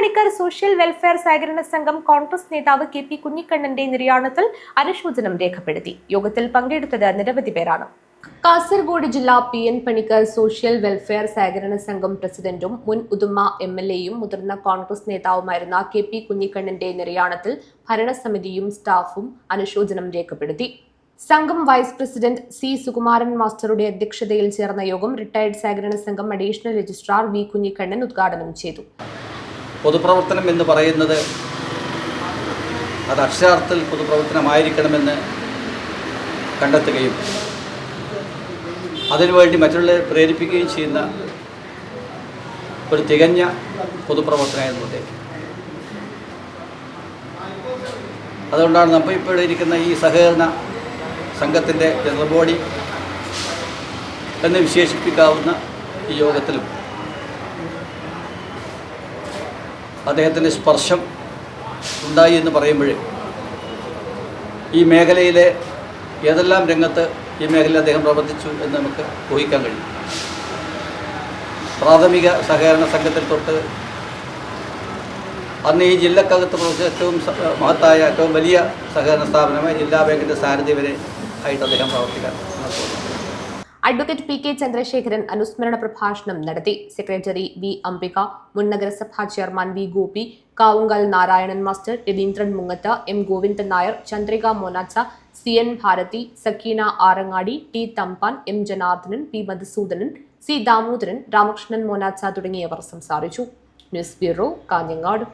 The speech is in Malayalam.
പണിക്കർ സോഷ്യൽ വെൽഫെയർ സഹകരണ സംഘം കോൺഗ്രസ് നേതാവ് കെ പി കുഞ്ഞിക്കണ്ണന്റെ നിര്യാണത്തിൽ അനുശോചനം രേഖപ്പെടുത്തി. യോഗത്തിൽ പങ്കെടുത്തത് നിരവധി പേരാണ്. കാസർഗോഡ് ജില്ലാ P N Panicker social welfare സഹകരണ സംഘം പ്രസിഡന്റും മുൻ ഉദുമ എം എൽ എയും മുതിർന്ന കോൺഗ്രസ് നേതാവുമായിരുന്ന കെ പി കുഞ്ഞിക്കണ്ണന്റെ നിര്യാണത്തിൽ ഭരണസമിതിയും സ്റ്റാഫും അനുശോചനം രേഖപ്പെടുത്തി. സംഘം വൈസ് പ്രസിഡന്റ് സി സുകുമാരൻ മാസ്റ്ററുടെ അധ്യക്ഷതയിൽ ചേർന്ന യോഗം റിട്ടയർഡ് സഹകരണ സംഘം അഡീഷണൽ രജിസ്ട്രാർ വി കുഞ്ഞിക്കണ്ണൻ ഉദ്ഘാടനം ചെയ്തു. പൊതുപ്രവർത്തനം എന്ന് പറയുന്നത് അത് അക്ഷരാർത്ഥത്തിൽ പൊതുപ്രവർത്തനമായിരിക്കണമെന്ന് കണ്ടെത്തുകയും അതിനുവേണ്ടി മറ്റുള്ളവരെ പ്രേരിപ്പിക്കുകയും ചെയ്യുന്ന ഒരു തികഞ്ഞ പൊതുപ്രവർത്തനമായിരുന്നു അദ്ദേഹം. അതുകൊണ്ടാണ് നമ്മൾ ഇപ്പോൾ ഇരിക്കുന്ന ഈ സഹകരണ സംഘത്തിന്റെ ജനറൽ ബോഡി എന്ന് വിശേഷിപ്പിക്കാവുന്ന ഈ യോഗത്തിലും അദ്ദേഹത്തിന്റെ സ്പർശം ഉണ്ടായി എന്ന് പറയുമ്പോൾ ഈ മേഖലയിലെ ഏതെല്ലാം രംഗത്ത് ഈ മേഖലയിൽ അദ്ദേഹം പ്രവർത്തിച്ചു എന്ന് നമുക്ക് ഊഹിക്കാൻ കഴിയും. പ്രാഥമിക സഹകരണ സംഘത്തിൽ തൊട്ട് അന്ന് ഈ ജില്ലക്കകത്ത് പ്രവർത്തിച്ച ഏറ്റവും മഹത്തായ ഏറ്റവും വലിയ സഹകരണ സ്ഥാപനമായ ജില്ലാ ബാങ്കിന്റെ സാരഥി വരെ ആയിട്ട് അദ്ദേഹം പ്രവർത്തിക്കാൻ തോന്നുന്നു അഡ്വക്കേറ്റ് പി കെ ചന്ദ്രശേഖരൻ അനുസ്മരണ പ്രഭാഷണം നടത്തി. സെക്രട്ടറി വി അംബിക മുൻ നഗരസഭാ chairman V Gopi Kavungal Narayanan master Raveendran Mungath M Govindan Nair Chandrika Monacha C N Bharathi Sakeena Arangadi T Thampan M Janardhanan P Madhusoodanan C Damodaran Ramakrishnan Monacha തുടങ്ങിയവർ സംസാരിച്ചു. News bureau Kanhangad.